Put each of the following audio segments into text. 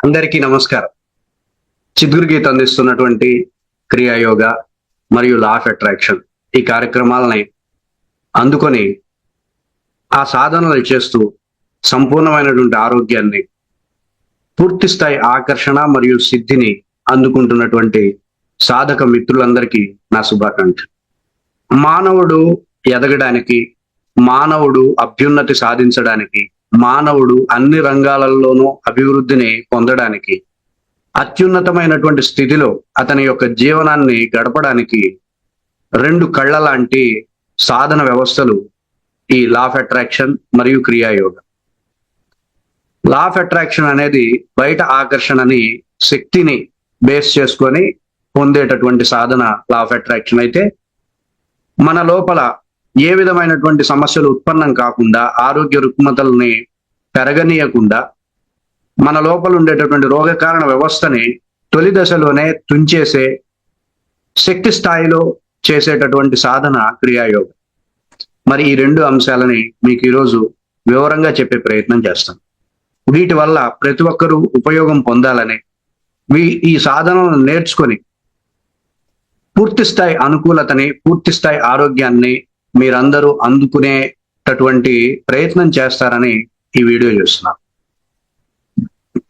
అందరికీ నమస్కారం. చిద్గురు గీత అందిస్తున్నటువంటి క్రియాయోగ మరియు లా ఆఫ్ అట్రాక్షన్ ఈ కార్యక్రమాలని అందుకొని ఆ సాధనలు చేస్తూ సంపూర్ణమైనటువంటి ఆరోగ్యాన్ని పూర్తి స్థాయి ఆకర్షణ మరియు సిద్ధిని అందుకుంటున్నటువంటి సాధక మిత్రులందరికీ నా శుభాకాంక్ష మానవుడు ఎదగడానికి మానవుడు అభ్యున్నతి సాధించడానికి మానవుడు అన్ని రంగాలలోనూ అభివృద్ధిని పొందడానికి అత్యున్నతమైనటువంటి స్థితిలో అతని యొక్క జీవనాన్ని గడపడానికి రెండు కళ్ళ లాంటి సాధన వ్యవస్థలు ఈ లా ఆఫ్ అట్రాక్షన్ మరియు క్రియాయోగ. లా ఆఫ్ అట్రాక్షన్ అనేది బయట ఆకర్షణని శక్తిని బేస్ చేసుకొని పొందేటటువంటి సాధన లా ఆఫ్ అట్రాక్షన్ అయితే మన లోపల ఏ విధమైనటువంటి సమస్యలు ఉత్పన్నం కాకుండా ఆరోగ్య రుగ్మతల్ని పెరగనీయకుండా మన లోపల ఉండేటటువంటి రోగకారణ వ్యవస్థని తొలి దశలోనే తుంచేసే శక్తి స్థాయిలో చేసేటటువంటి సాధన క్రియాయోగం. మరి ఈ రెండు అంశాలని మీకు ఈరోజు వివరంగా చెప్పే ప్రయత్నం చేస్తాం. వీటి వల్ల ప్రతి ఒక్కరూ ఉపయోగం పొందాలని వీ ఈ సాధనలను నేర్చుకొని పూర్తి స్థాయి అనుకూలతని పూర్తి స్థాయి ఆరోగ్యాన్ని మీరందరూ అందుకునేటటువంటి ప్రయత్నం చేస్తారని ఈ వీడియో చేస్తున్నాను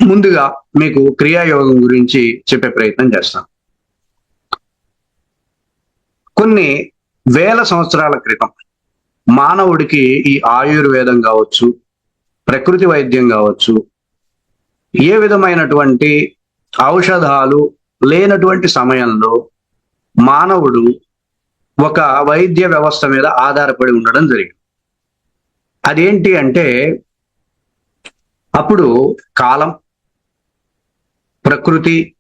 ముందుగా మీకు క్రియాయోగం గురించి చెప్పే ప్రయత్నం చేస్తాను కొన్ని వేల సంవత్సరాల క్రితం మానవుడికి ఈ ఆయుర్వేదం కావచ్చు ప్రకృతి వైద్యం కావచ్చు ఏ విధమైనటువంటి ఔషధాలు లేనటువంటి సమయంలో మానవుడు ఒక వైద్య వ్యవస్థ మీద ఆధారపడి ఉండడం జరిగింది. అదేంటి అంటే అప్పుడు కాలం ప్రకృతి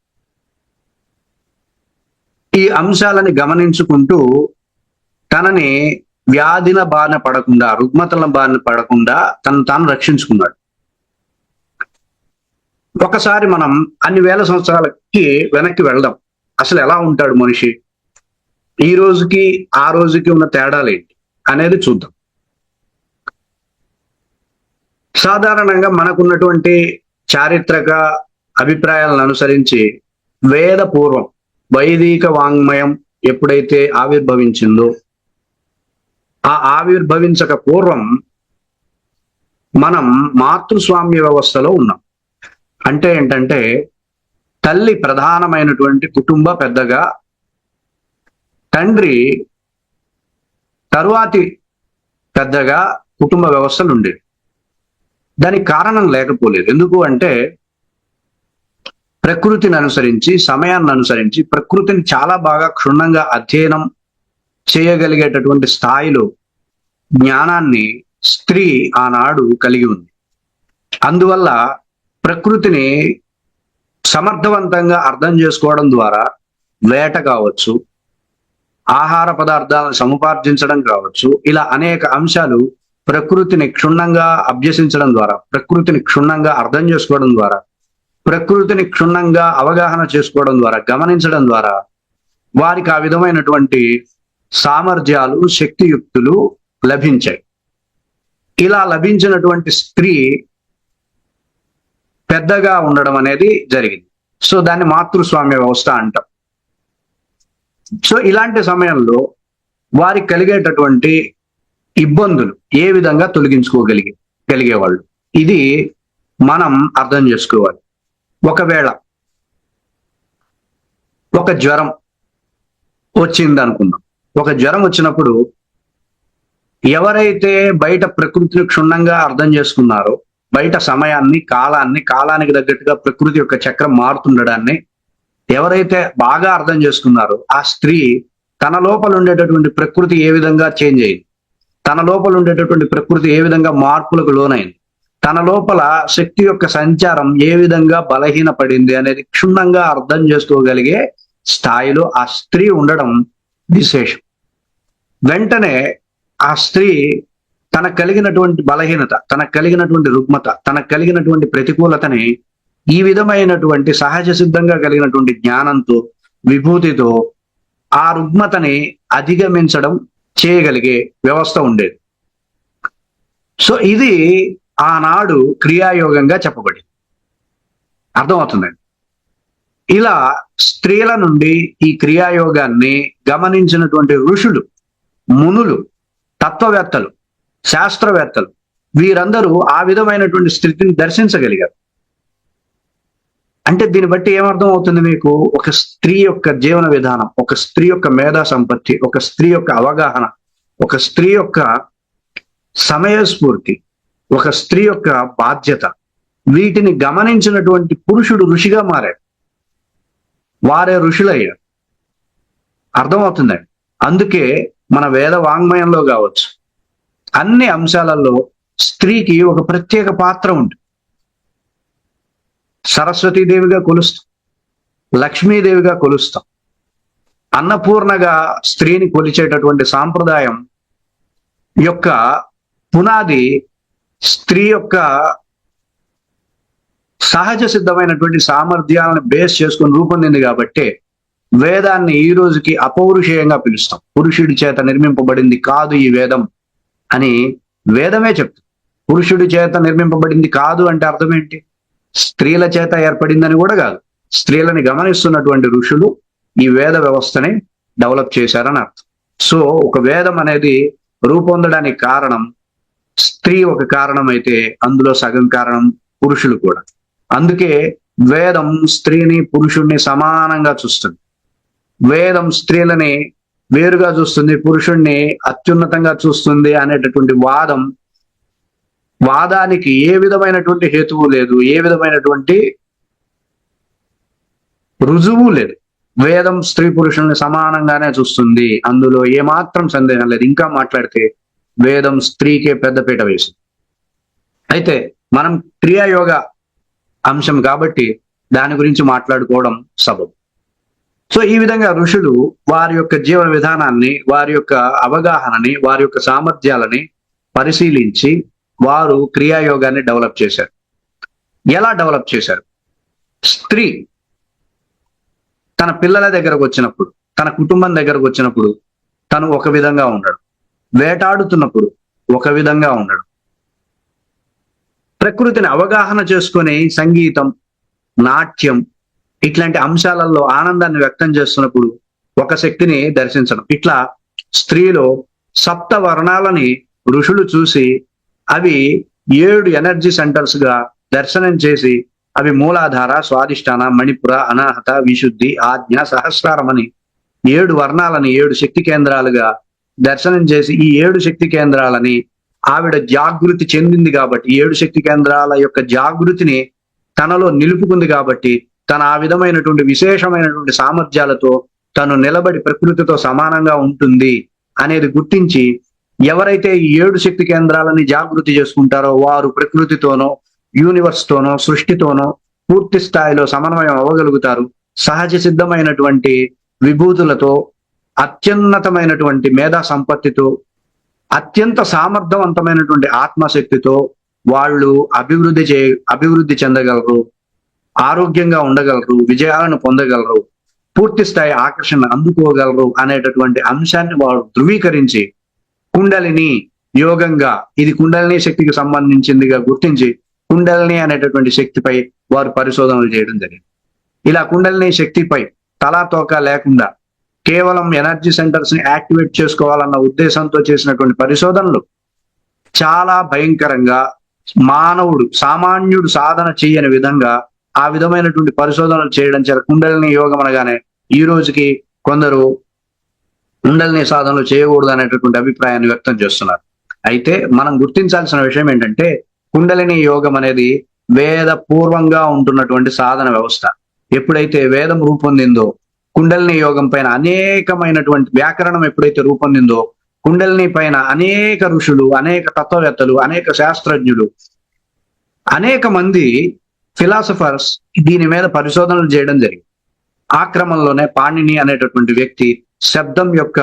ఈ అంశాలని గమనించుకుంటూ తనని వ్యాధిన బారిన పడకుండా రుగ్మతల బారిన పడకుండా తను తాను రక్షించుకున్నాడు. ఒకసారి మనం అన్ని వేల సంవత్సరాలకి వెనక్కి వెళ్దాం. అసలు ఎలా ఉంటాడు మనిషి? ఈ రోజుకి ఆ రోజుకి ఉన్న తేడాలు ఏంటి అనేది చూద్దాం. సాధారణంగా మనకున్నటువంటి చారిత్రక అభిప్రాయాలను అనుసరించి వేద పూర్వం వైదిక వాంగ్మయం ఎప్పుడైతే ఆవిర్భవించిందో ఆ ఆవిర్భవించక పూర్వం మనం మాతృస్వామ్య వ్యవస్థలో ఉన్నాం. అంటే ఏంటంటే తల్లి ప్రధానమైనటువంటి కుటుంబ పెద్దగా తండ్రి తరువాతి పెద్దగా కుటుంబ వ్యవస్థలు ఉండేవి దానికి కారణం లేకపోలేదు. ఎందుకు అంటే ప్రకృతిని అనుసరించి సమయాన్ని అనుసరించి ప్రకృతిని చాలా బాగా క్షుణ్ణంగా అధ్యయనం చేయగలిగేటటువంటి స్థాయిలో జ్ఞానాన్ని స్త్రీ ఆనాడు కలిగి ఉంది. అందువల్ల ప్రకృతిని సమర్థవంతంగా అర్థం చేసుకోవడం ద్వారా వేట కావచ్చు ఆహార పదార్థాలను సముపార్జించడం కావచ్చు ఇలా అనేక అంశాలు ప్రకృతిని క్షుణ్ణంగా అభ్యసించడం ద్వారా ప్రకృతిని క్షుణ్ణంగా అర్థం చేసుకోవడం ద్వారా ప్రకృతిని క్షుణ్ణంగా అవగాహన చేసుకోవడం ద్వారా గమనించడం ద్వారా వారికి ఆ విధమైనటువంటి సామర్థ్యాలు శక్తియుక్తులు లభించాయి. ఇలా లభించినటువంటి స్త్రీ పెద్దగా ఉండడం అనేది జరిగింది. సో దాన్ని మాతృస్వామ్య వ్యవస్థ అంటాం. సో ఇలాంటి సమయంలో వారికి కలిగేటటువంటి ఇబ్బందులు ఏ విధంగా తొలగించుకోగలిగే కలిగేవాళ్ళు? ఇది మనం అర్థం చేసుకోవాలి. ఒకవేళ ఒక జ్వరం వచ్చింది అనుకుందాం ఒక జ్వరం వచ్చినప్పుడు ఎవరైతే బయట ప్రకృతిని క్షుణ్ణంగా అర్థం చేసుకున్నారో బయట సమయాన్ని కాలాన్ని కాలానికి తగ్గట్టుగా ప్రకృతి యొక్క చక్రం మారుతుండడాన్ని ఎవరైతే బాగా అర్థం చేసుకున్నారో ఆ స్త్రీ తన లోపల ఉండేటటువంటి ప్రకృతి ఏ విధంగా చేంజ్ అయింది? తన లోపల ఉండేటటువంటి ప్రకృతి ఏ విధంగా మార్పులకు లోనైంది? తన లోపల శక్తి యొక్క సంచారం ఏ విధంగా బలహీనపడింది అనేది క్షుణ్ణంగా అర్థం చేసుకోగలిగే స్థాయిలో ఆ స్త్రీ ఉండడం విశేషం. వెంటనే ఆ స్త్రీ తనకు కలిగినటువంటి బలహీనత తనకు కలిగినటువంటి రుగ్మత తనకు కలిగినటువంటి ప్రతికూలతని ఈ విధమైనటువంటి సహజ సిద్ధంగా కలిగినటువంటి జ్ఞానంతో విభూతితో ఆ రుగ్మతని అధిగమించడం చేయగలిగే వ్యవస్థ ఉండేది. సో ఇది ఆనాడు క్రియాయోగంగా చెప్పబడింది. అర్థమవుతుందండి? ఇలా స్త్రీల నుండి ఈ క్రియాయోగాన్ని గమనించినటువంటి ఋషులు మునులు తత్వవేత్తలు శాస్త్రవేత్తలు వీరందరూ ఆ విధమైనటువంటి స్థితిని దర్శించగలిగారు. అంటే దీన్ని బట్టి ఏమర్థం అవుతుంది మీకు? ఒక స్త్రీ యొక్క జీవన విధానం ఒక స్త్రీ యొక్క మేధా సంపత్తి ఒక స్త్రీ యొక్క అవగాహన ఒక స్త్రీ యొక్క సమయస్ఫూర్తి ఒక స్త్రీ యొక్క బాధ్యత వీటిని గమనించినటువంటి పురుషుడు ఋషిగా మారాడు. వారే ఋషులయ్యారు. అర్థమవుతుందండి? అందుకే మన వేద వాంగ్మయంలో కావచ్చు అన్ని అంశాలలో స్త్రీకి ఒక ప్రత్యేక పాత్ర ఉంటుంది. సరస్వతీదేవిగా కొలుస్తాం. లక్ష్మీదేవిగా కొలుస్తాం. అన్నపూర్ణగా స్త్రీని కొలిచేటటువంటి సాంప్రదాయం యొక్క పునాది స్త్రీ యొక్క సహజ సిద్ధమైనటువంటి సామర్థ్యాలను బేస్ చేసుకుని రూపొందింది కాబట్టి వేదాన్ని ఈ రోజుకి అపౌరుషేయంగా పిలుస్తాం. పురుషుడి చేత నిర్మింపబడింది కాదు ఈ వేదం అని వేదమే చెప్తుంది. పురుషుడి చేత నిర్మింపబడింది కాదు అంటే అర్థం ఏంటి? స్త్రీల చేత ఏర్పడిందని కూడా కాదు. స్త్రీలని గమనిస్తున్నటువంటి ఋషులు ఈ వేద వ్యవస్థని డెవలప్ చేశారని అర్థం. సో ఒక వేదం అనేది రూపొందడానికి కారణం స్త్రీ ఒక కారణం అయితే అందులో సగం కారణం పురుషులు కూడా. అందుకే వేదం స్త్రీని పురుషుణ్ణి సమానంగా చూస్తుంది. వేదం స్త్రీలని వేరుగా చూస్తుంది పురుషుణ్ణి అత్యున్నతంగా చూస్తుంది అనేటటువంటి వాదం వాదానికి ఏ విధమైనటువంటి హేతువు లేదు ఏ విధమైనటువంటి రుజువు లేదు. వేదం స్త్రీ పురుషుల్ని సమానంగానే చూస్తుంది. అందులో ఏమాత్రం సందేహం లేదు. ఇంకా మాట్లాడితే వేదం స్త్రీకే పెద్దపీట వేసింది. అయితే మనం క్రియాయోగ అంశం కాబట్టి దాని గురించి మాట్లాడుకోవడం సబబు. సో ఈ విధంగా ఋషులు వారి యొక్క జీవన విధానాన్ని వారి యొక్క అవగాహనని వారి యొక్క సామర్థ్యాలని పరిశీలించి వారు క్రియాయోగాన్ని డెవలప్ చేశారు. ఎలా డెవలప్ చేశారు? స్త్రీ తన పిల్లల దగ్గరకు వచ్చినప్పుడు తన కుటుంబం దగ్గరకు వచ్చినప్పుడు తను ఒక విధంగా ఉండడు వేటాడుతున్నప్పుడు ఒక విధంగా ఉండడు. ప్రకృతిని అవగాహన చేసుకొని సంగీతం నాట్యం ఇట్లాంటి అంశాలలో ఆనందాన్ని వ్యక్తం చేస్తున్నప్పుడు ఒక శక్తిని దర్శించడం. ఇట్లా స్త్రీలో సప్త వర్ణాలని ఋషులు చూసి అవి ఏడు ఎనర్జీ సెంటర్స్గా దర్శనం చేసి అవి మూలాధార స్వాదిష్టాన మణిపుర అనాహత విశుద్ధి ఆజ్ఞ సహస్రారం అని ఏడు వర్ణాలని ఏడు శక్తి కేంద్రాలుగా దర్శనం చేసి ఈ ఏడు శక్తి కేంద్రాలని ఆవిడ జాగృతి చెందింది కాబట్టి ఏడు శక్తి కేంద్రాల యొక్క జాగృతిని తనలో నిలుపుకుంది కాబట్టి తన ఆ విధమైనటువంటి విశేషమైనటువంటి సామర్థ్యాలతో తను నిలబడి ప్రకృతితో సమానంగా ఉంటుంది అనేది గుర్తించి ఎవరైతే ఈ ఏడు శక్తి కేంద్రాలని జాగృతి చేసుకుంటారో వారు ప్రకృతితోనో యూనివర్స్ తోనో సృష్టితోనో పూర్తి స్థాయిలో సమన్వయం అవ్వగలుగుతారు. సహజ సిద్ధమైనటువంటి విభూతులతో అత్యున్నతమైనటువంటి మేధా సంపత్తితో అత్యంత సామర్థ్యవంతమైనటువంటి ఆత్మశక్తితో వాళ్ళు అభివృద్ధి చే అభివృద్ధి చెందగలరు ఆరోగ్యంగా ఉండగలరు విజయాలను పొందగలరు పూర్తి స్థాయి ఆకర్షణ అందుకోగలరు అనేటటువంటి అంశాన్ని వారు ధృవీకరించి కుండలిని యోగంగా ఇది కుండలిని శక్తికి సంబంధించిందిగా గుర్తించి కుండలిని అనేటటువంటి శక్తిపై వారు పరిశోధనలు చేయడం జరిగింది. ఇలా కుండలిని శక్తిపై తలా తోక లేకుండా కేవలం ఎనర్జీ సెంటర్స్ని యాక్టివేట్ చేసుకోవాలన్న ఉద్దేశంతో చేసినటువంటి పరిశోధనలు చాలా భయంకరంగా మానవుడు సామాన్యుడు సాధన చేయని విధంగా ఆ విధమైనటువంటి పరిశోధనలు చేయడం చేత కుండలిని యోగం అనగానే ఈ రోజుకి కొందరు కుండలిని సాధనలు చేయకూడదు అనేటటువంటి అభిప్రాయాన్ని వ్యక్తం చేస్తున్నారు. అయితే మనం గుర్తించాల్సిన విషయం ఏంటంటే కుండలిని యోగం అనేది వేద పూర్వంగా ఉంటున్నటువంటి సాధన వ్యవస్థ. ఎప్పుడైతే వేదం రూపొందిందో కుండలిని యోగం పైన అనేకమైనటువంటి వ్యాకరణం ఎప్పుడైతే రూపొందిందో కుండలిని పైన అనేక ఋషులు అనేక తత్వవేత్తలు అనేక శాస్త్రజ్ఞులు అనేక మంది ఫిలాసఫర్స్ దీని మీద పరిశోధనలు చేయడం జరిగింది. ఆ క్రమంలోనే పాణిని అనేటటువంటి వ్యక్తి శబ్దం యొక్క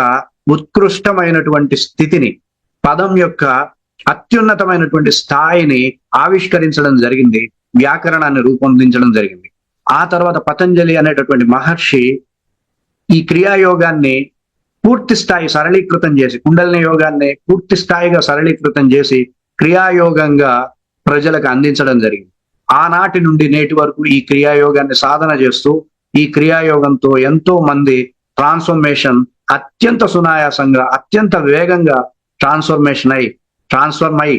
ఉత్కృష్టమైనటువంటి స్థితిని పదం యొక్క అత్యున్నతమైనటువంటి స్థాయిని ఆవిష్కరించడం జరిగింది వ్యాకరణాన్ని రూపొందించడం జరిగింది. ఆ తర్వాత పతంజలి అనేటటువంటి మహర్షి ఈ క్రియాయోగాన్ని పూర్తి స్థాయి సరళీకృతం చేసి కుండలిని యోగాన్ని పూర్తి స్థాయిగా సరళీకృతం చేసి క్రియాయోగంగా ప్రజలకు అందించడం జరిగింది. ఆనాటి నుండి నేటి వరకు ఈ క్రియాయోగాన్ని సాధన చేస్తూ ఈ క్రియాయోగంతో ఎంతో మంది ట్రాన్స్ఫర్మేషన్ అత్యంత సునాయాసంగా అత్యంత వేగంగా ట్రాన్స్ఫర్మేషన్ అయి ట్రాన్స్ఫర్మ్ అయి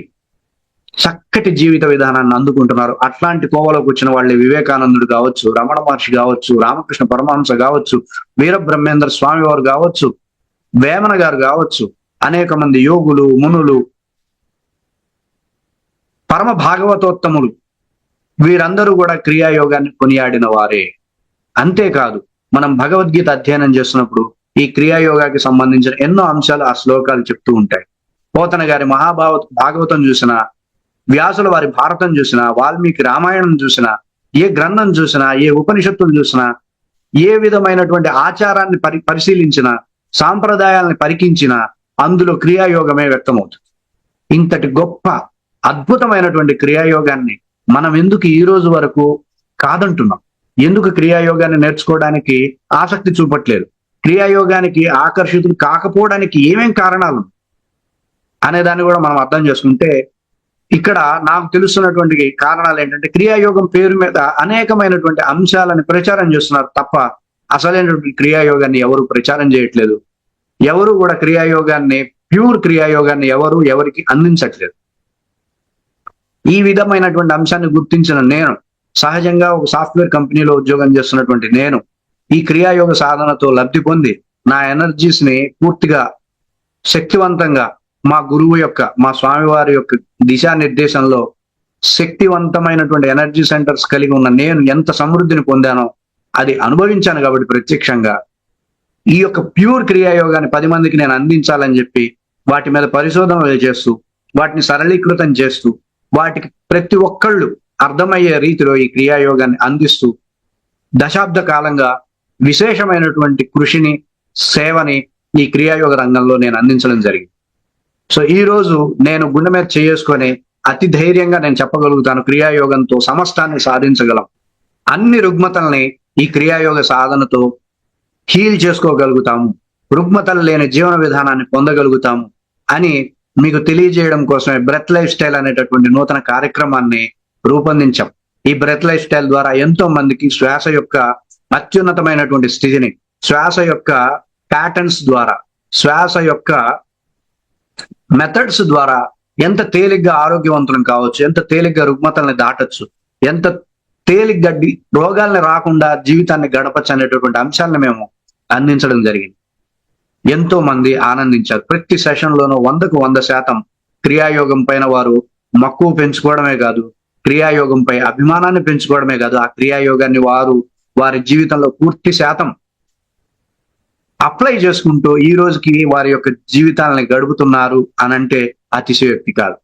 చక్కటి జీవిత విధానాన్ని అందుకుంటున్నారు. అట్లాంటి కోవలోకి వచ్చిన వాళ్ళే వివేకానందుడు కావచ్చు రమణ మహర్షి కావచ్చు రామకృష్ణ పరమహంస కావచ్చు వీరబ్రహ్మేంద్ర స్వామి వారు కావచ్చు వేమన గారు కావచ్చు అనేక మంది యోగులు మునులు పరమ భాగవతోత్తములు వీరందరూ కూడా క్రియాయోగాన్ని కొనియాడిన వారే. అంతేకాదు మనం భగవద్గీత అధ్యయనం చేస్తున్నప్పుడు ఈ క్రియాయోగాకి సంబంధించిన ఎన్నో అంశాలు ఆ శ్లోకాలు చెప్తూ ఉంటాయి. పోతన గారి మహాభావ భాగవతం చూసినా వ్యాసుల వారి భారతం చూసినా వాల్మీకి రామాయణం చూసినా ఏ గ్రంథం చూసినా ఏ ఉపనిషత్తులు చూసినా ఏ విధమైనటువంటి ఆచారాన్ని పరి పరిశీలించినా సాంప్రదాయాలను పరికించిన అందులో క్రియాయోగమే వ్యక్తమవుతుంది. ఇంతటి గొప్ప అద్భుతమైనటువంటి క్రియాయోగాన్ని మనం ఎందుకు ఈ రోజు వరకు కాదంటున్నాం? ఎందుకు క్రియాయోగాన్ని నేర్చుకోవడానికి ఆసక్తి చూపట్లేదు? క్రియాయోగానికి ఆకర్షితులు కాకపోవడానికి ఏమేం కారణాలు అనే దాన్ని కూడా మనం అర్థం చేసుకుంటే ఇక్కడ నాకు తెలుస్తున్నటువంటి కారణాలు ఏంటంటే క్రియాయోగం పేరు మీద అనేకమైనటువంటి అంశాలను ప్రచారం చేస్తున్నారు తప్ప అసలైనటువంటి క్రియాయోగాన్ని ఎవరు ప్రచారం చేయట్లేదు. ఎవరు కూడా క్రియాయోగాన్ని ప్యూర్ క్రియాయోగాన్ని ఎవరు ఎవరికి అందించట్లేదు. ఈ విధమైనటువంటి అంశాన్ని గుర్తించిన నేను సహజంగా ఒక సాఫ్ట్వేర్ కంపెనీలో ఉద్యోగం చేస్తున్నటువంటి నేను ఈ క్రియాయోగ సాధనతో లబ్ధి పొంది నా ఎనర్జీస్ని పూర్తిగా శక్తివంతంగా మా గురువు యొక్క మా స్వామివారి యొక్క దిశానిర్దేశంలో శక్తివంతమైనటువంటి ఎనర్జీ సెంటర్స్ కలిగి ఉన్న నేను ఎంత సమృద్ధిని పొందానో అది అనుభవించాను కాబట్టి ప్రత్యక్షంగా. ఈ యొక్క ప్యూర్ క్రియాయోగాన్ని పది మందికి నేను అందించాలని చెప్పి వాటి మీద పరిశోధనలు చేస్తూ వాటిని సరళీకృతం చేస్తూ వాటికి ప్రతి ఒక్కళ్ళు అర్థమయ్యే రీతిలో ఈ క్రియాయోగాన్ని అందిస్తూ దశాబ్ద కాలంగా విశేషమైనటువంటి కృషిని సేవని ఈ క్రియాయోగ రంగంలో నేను అందించడం జరిగింది. సో ఈ రోజు నేను గుండె మీద చేసుకొని అతి ధైర్యంగా నేను చెప్పగలుగుతాను క్రియాయోగంతో సమస్తాన్ని సాధించగలం. అన్ని రుగ్మతల్ని ఈ క్రియాయోగ సాధనతో హీల్ చేసుకోగలుగుతాము. రుగ్మతలు లేని జీవన విధానాన్ని పొందగలుగుతాము అని మీకు తెలియజేయడం కోసమే బ్రెత్ లైఫ్ స్టైల్ అనేటటువంటి నూతన కార్యక్రమాన్ని రూపొందించాం. ఈ బ్రెత్ లైఫ్ స్టైల్ ద్వారా ఎంతో మందికి శ్వాస యొక్క అత్యున్నతమైనటువంటి స్థితిని శ్వాస యొక్క ప్యాటర్న్స్ ద్వారా శ్వాస యొక్క మెథడ్స్ ద్వారా ఎంత తేలిగ్గా ఆరోగ్యవంతులం కావచ్చు ఎంత తేలిగ్గా రుగ్మతల్ని దాటొచ్చు ఎంత తేలిగ్గా రోగాల్ని రాకుండా జీవితాన్ని గడపచ్చు అనేటటువంటి అంశాలను మేము అందించడం జరిగింది. ఎంతో మంది ఆనందించారు. ప్రతి సెషన్ లోనూ వందకు వంద శాతం క్రియాయోగం పైన వారు మక్కువ పెంచుకోవడమే కాదు క్రియాయోగంపై అభిమానాన్ని పెంచుకోవడమే కాదు ఆ క్రియాయోగాన్ని వారు వారి జీవితంలో పూర్తి శాతం అప్లై చేసుకుంటూ ఈ రోజుకి వారి యొక్క జీవితాలని గడుపుతున్నారు అని అంటే అతిశయోక్తి కాదు.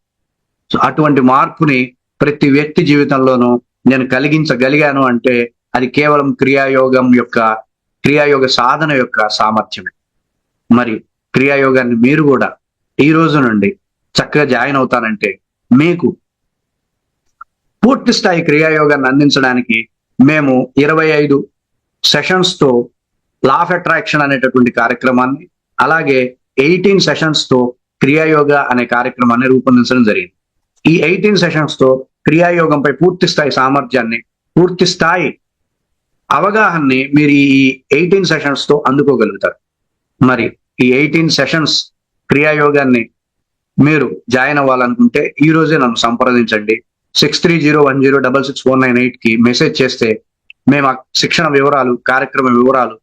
సో అటువంటి మార్పుని ప్రతి వ్యక్తి జీవితంలోనూ నేను కలిగించగలిగాను అంటే అది కేవలం క్రియాయోగం యొక్క క్రియాయోగ సాధన యొక్క సామర్థ్యమే. మరి క్రియాయోగాన్ని మీరు కూడా ఈ రోజు నుండి చక్కగా జాయిన్ అవుతానంటే మీకు పూర్తి స్థాయి క్రియాయోగాన్ని అందించడానికి మేము ఇరవై ఐదు సెషన్స్తో లా ఆఫ్ అట్రాక్షన్ అనేటటువంటి కార్యక్రమాన్ని అలాగే ఎయిటీన్ సెషన్స్తో క్రియాయోగ అనే కార్యక్రమాన్ని రూపొందించడం జరిగింది. ఈ ఎయిటీన్ సెషన్స్తో క్రియాయోగంపై పూర్తి స్థాయి సామర్థ్యాన్ని పూర్తి స్థాయి అవగాహనని మీరు ఈ ఎయిటీన్ సెషన్స్తో అందుకోగలుగుతారు. మరి ఈ ఎయిటీన్ సెషన్స్ క్రియాయోగాన్ని మీరు జాయిన్ అవ్వాలనుకుంటే ఈ రోజే నన్ను సంప్రదించండి. Six three zero one zero double six four nine ఎయిట్కి మెసేజ్ చేస్తే మేము ఆ శిక్షణ వివరాలు కార్యక్రమ వివరాలు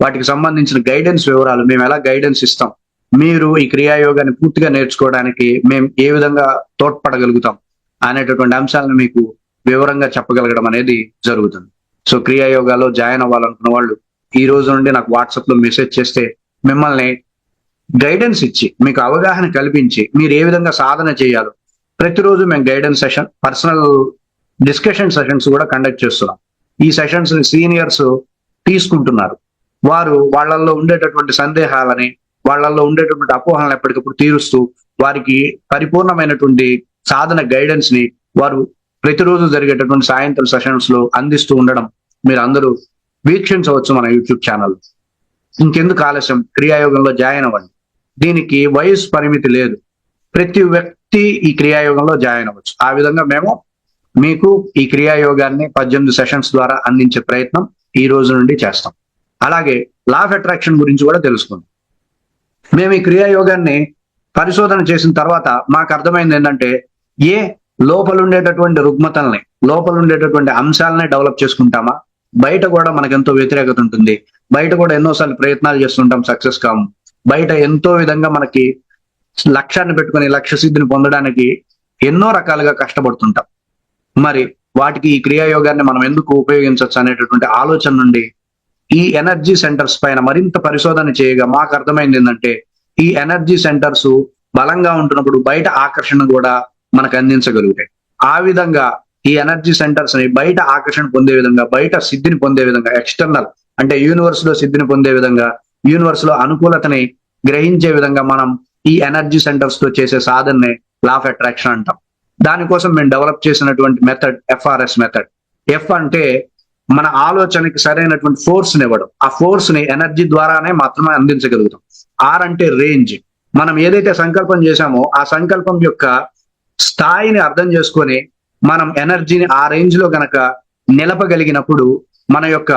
వాటికి సంబంధించిన గైడెన్స్ వివరాలు మేము ఎలా గైడెన్స్ ఇస్తాం మీరు ఈ క్రియాయోగాన్ని పూర్తిగా నేర్చుకోవడానికి మేము ఏ విధంగా తోడ్పడగలుగుతాం అనేటటువంటి అంశాలను మీకు వివరంగా చెప్పగలగడం అనేది జరుగుతుంది. సో క్రియాయోగాలో జాయిన్ అవ్వాలనుకున్న వాళ్ళు ఈ రోజు నుండి నాకు వాట్సాప్లో మెసేజ్ చేస్తే మిమ్మల్ని గైడెన్స్ ఇచ్చి మీకు అవగాహన కల్పించి మీరు ఏ విధంగా సాధన చేయాలో ప్రతిరోజు మేము guidance session personal discussion sessions కూడా కండక్ట్ చేస్తున్నాం. ఈ సెషన్స్ సీనియర్స్ తీసుకుంటున్నారు. వారు వాళ్ళల్లో ఉండేటటువంటి సందేహాలని వాళ్ళల్లో ఉండేటటువంటి అపోహలను ఎప్పటికప్పుడు తీరుస్తూ వారికి పరిపూర్ణమైనటువంటి సాధన గైడెన్స్ని వారు ప్రతిరోజు జరిగేటటువంటి సాయంత్రం సెషన్స్లో అందిస్తూ ఉండడం మీరు అందరూ వీక్షించవచ్చు మన యూట్యూబ్ ఛానల్. ఇంకెందుకు ఆలస్యం? క్రియాయోగంలో జాయిన్ అవ్వండి. దీనికి వయసు పరిమితి లేదు. ప్రతి వ్యక్తి ఈ క్రియాయోగంలో జాయిన్ అవ్వచ్చు. ఆ విధంగా మేము మీకు ఈ క్రియాయోగాన్ని పద్దెనిమిది సెషన్స్ ద్వారా అందించే ప్రయత్నం ఈ రోజు నుండి చేస్తాం. అలాగే లా ఆఫ్ అట్రాక్షన్ గురించి కూడా తెలుసుకుందాం. మేము ఈ క్రియాయోగాన్ని పరిశోధన చేసిన తర్వాత మాకు అర్థమైంది ఏంటంటే ఏ లోపల ఉండేటటువంటి రుగ్మతల్ని లోపల ఉండేటటువంటి అంశాలని డెవలప్ చేసుకుంటామా? బయట కూడా మనకు ఎంతో వ్యతిరేకత ఉంటుంది. బయట కూడా ఎన్నోసార్లు ప్రయత్నాలు చేస్తుంటాం సక్సెస్ కాము. బయట ఎంతో విధంగా మనకి లక్ష్యాన్ని పెట్టుకొని లక్ష్య సిద్ధిని పొందడానికి ఎన్నో రకాలుగా కష్టపడుతుంటాం. మరి వాటికి ఈ క్రియాయోగాన్ని మనం ఎందుకు ఉపయోగించవచ్చు అనేటటువంటి ఆలోచన నుండి ఈ ఎనర్జీ సెంటర్స్ పైన మరింత పరిశోధన చేయగా మాకు అర్థమైంది ఏంటంటే ఈ ఎనర్జీ సెంటర్స్ బలంగా ఉంటున్నప్పుడు బయట ఆకర్షణ కూడా మనకు అందించగలుగుతాయి. ఆ విధంగా ఈ ఎనర్జీ సెంటర్స్ని బయట ఆకర్షణ పొందే విధంగా బయట సిద్ధిని పొందే విధంగా ఎక్స్టర్నల్ అంటే యూనివర్స్లో సిద్ధిని పొందే విధంగా యూనివర్స్లో అనుకూలతని గ్రహించే విధంగా మనం ఈ ఎనర్జీ సెంటర్స్తో చేసే సాధననే లా ఆఫ్ అట్రాక్షన్ అంటాం. దానికోసం మేము డెవలప్ చేసినటువంటి మెథడ్ ఎఫ్ఆర్ఎస్ మెథడ్ ఎఫ్ అంటే మన ఆలోచనకి సరైనటువంటి ఫోర్స్ని ఇవ్వడం. ఆ ఫోర్స్ని ఎనర్జీ ద్వారానే మాత్రమే అందించగలుగుతాం. ఆర్ అంటే రేంజ్ మనం ఏదైతే సంకల్పం చేశామో ఆ సంకల్పం యొక్క స్థాయిని అర్థం చేసుకొని మనం ఎనర్జీని ఆ రేంజ్లో గనక నిలపగలిగినప్పుడు మన యొక్క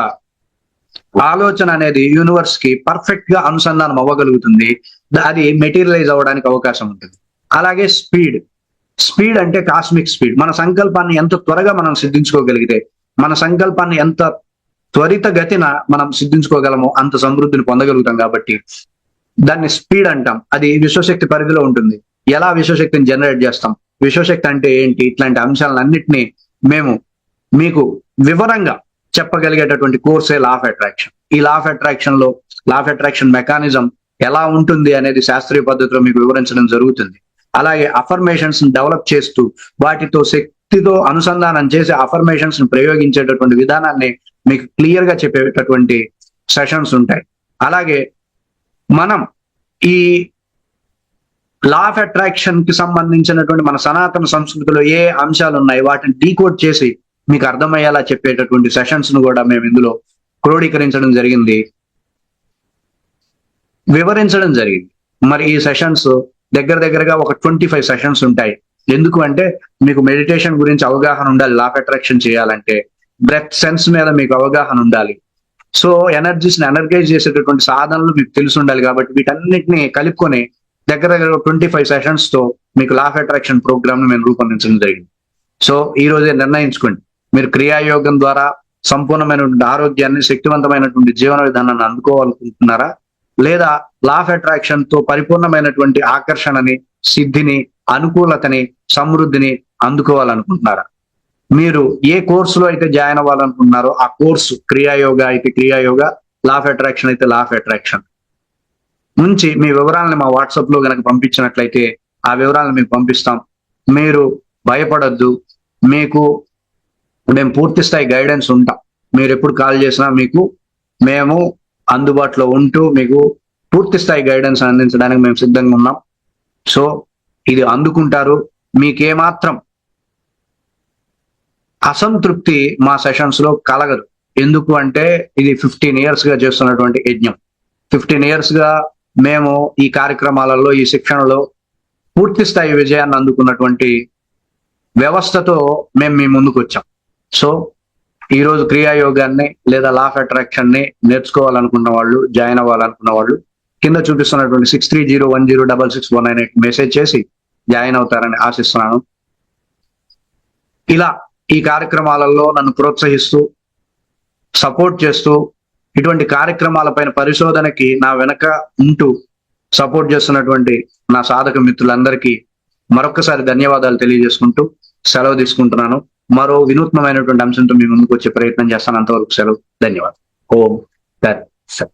ఆలోచన అనేది యూనివర్స్కి పర్ఫెక్ట్గా అనుసంధానం అవ్వగలుగుతుంది. అది మెటీరియలైజ్ అవ్వడానికి అవకాశం ఉంటుంది. అలాగే స్పీడ్ స్పీడ్ అంటే కాస్మిక్ స్పీడ్ మన సంకల్పాన్ని ఎంత త్వరగా మనం సిద్ధించుకోగలిగితే మన సంకల్పాన్ని ఎంత త్వరిత గతిన మనం సిద్ధించుకోగలమో అంత సమృద్ధిని పొందగలుగుతాం కాబట్టి దాన్ని స్పీడ్ అంటాం. అది విశ్వశక్తి పరిధిలో ఉంటుంది. ఎలా విశ్వశక్తిని జనరేట్ చేస్తాం? విశ్వశక్తి అంటే ఏంటి? ఇట్లాంటి అంశాలన్నింటినీ మేము మీకు వివరంగా చెప్పగలిగేటటువంటి కోర్సే లా ఆఫ్ అట్రాక్షన్ ఈ లా ఆఫ్ అట్రాక్షన్లో లా ఆఫ్ అట్రాక్షన్ మెకానిజం ఎలా ఉంటుంది అనేది శాస్త్రీయ పద్ధతిలో మీకు వివరించడం జరుగుతుంది. అలాగే అఫర్మేషన్స్ డెవలప్ చేస్తూ వాటితో శక్తితో అనుసంధానం చేసి అఫర్మేషన్స్ ప్రయోగించేటటువంటి విధానాన్ని మీకు క్లియర్గా చెప్పేటటువంటి సెషన్స్ ఉంటాయి. అలాగే మనం ఈ లా ఆఫ్ అట్రాక్షన్కి సంబంధించినటువంటి మన సనాతన సంస్కృతిలో ఏ అంశాలు ఉన్నాయి వాటిని డీకోడ్ చేసి మీకు అర్థమయ్యేలా చెప్పేటటువంటి సెషన్స్ను కూడా మేము ఇందులో క్రోడీకరించడం జరిగింది. వివరించడం జరిగింది. మరి ఈ సెషన్స్ దగ్గర దగ్గరగా ఒక ట్వంటీ ఫైవ్ సెషన్స్ ఉంటాయి. ఎందుకు అంటే మీకు మెడిటేషన్ గురించి అవగాహన ఉండాలి లాఫ్ అట్రాక్షన్ చేయాలంటే. బ్రెత్ సెన్స్ మీద మీకు అవగాహన ఉండాలి. సో ఎనర్జీస్ని ఎనర్గైజ్ చేసేటటువంటి సాధనలు మీకు తెలిసి ఉండాలి కాబట్టి వీటన్నిటిని కలుపుకొని దగ్గర దగ్గర ట్వంటీ ఫైవ్ సెషన్స్తో మీకు లాఫ్ అట్రాక్షన్ ప్రోగ్రామ్ను మేము రూపొందించడం జరిగింది. సో ఈ రోజే నిర్ణయించుకోండి. మీరు క్రియాయోగం ద్వారా సంపూర్ణమైనటువంటి ఆరోగ్యాన్ని శక్తివంతమైనటువంటి జీవన విధానాన్ని అందుకోవాలనుకుంటున్నారా? లేదా లా ఆఫ్ అట్రాక్షన్తో పరిపూర్ణమైనటువంటి ఆకర్షణని సిద్ధిని అనుకూలతని సమృద్ధిని అందుకోవాలనుకుంటున్నారా? మీరు ఏ కోర్సులో అయితే జాయిన్ అవ్వాలనుకుంటున్నారో ఆ కోర్సు క్రియాయోగ అయితే క్రియాయోగ లా ఆఫ్ అట్రాక్షన్ అయితే లా ఆఫ్ అట్రాక్షన్ నుంచి మీ వివరాలను మా వాట్సాప్లో గనక పంపించినట్లయితే ఆ వివరాలను మీకు పంపిస్తాం. మీరు భయపడద్దు. మీకు మేము పూర్తి స్థాయి గైడెన్స్ ఉంటాం. మీరు ఎప్పుడు కాల్ చేసినా మీకు మేము అందుబాటులో ఉంటూ మీకు పూర్తి స్థాయి గైడెన్స్ అందించడానికి మేము సిద్ధంగా ఉన్నాం. సో ఇది అందుకుంటారు. మీకేమాత్రం అసంతృప్తి మా సెషన్స్లో కలగదు. ఎందుకు అంటే ఇది ఫిఫ్టీన్ ఇయర్స్గా చేస్తున్నటువంటి యజ్ఞం. ఫిఫ్టీన్ ఇయర్స్గా మేము ఈ కార్యక్రమాలలో ఈ శిక్షణలో పూర్తి స్థాయి విజయాన్ని అందుకున్నటువంటి వ్యవస్థతో మేము మీ ముందుకు వచ్చాం సో ఈ రోజు క్రియాయోగాన్ని లేదా లా ఆఫ్ అట్రాక్షన్ని నేర్చుకోవాలనుకున్న వాళ్ళు జాయిన్ అవ్వాలనుకున్న వాళ్ళు కింద చూపిస్తున్నటువంటి six three zero one zero double six one nine eight message చేసి జాయిన్ అవుతారని ఆశిస్తున్నాను. ఇలా ఈ కార్యక్రమాలలో నన్ను ప్రోత్సహిస్తూ సపోర్ట్ చేస్తూ ఇటువంటి కార్యక్రమాలపైన పరిశోధనకి నా వెనక ఉంటూ సపోర్ట్ చేస్తున్నటువంటి నా సాధక మిత్రులందరికీ మరొకసారి ధన్యవాదాలు తెలియజేసుకుంటూ సెలవు తీసుకుంటున్నాను. మరో వినూత్నమైనటువంటి అంశంతో మీ ముందుకు వచ్చే ప్రయత్నం చేస్తాను. అంతవరకు సెలవు. ధన్యవాదాలు. ఓం దట్ సత్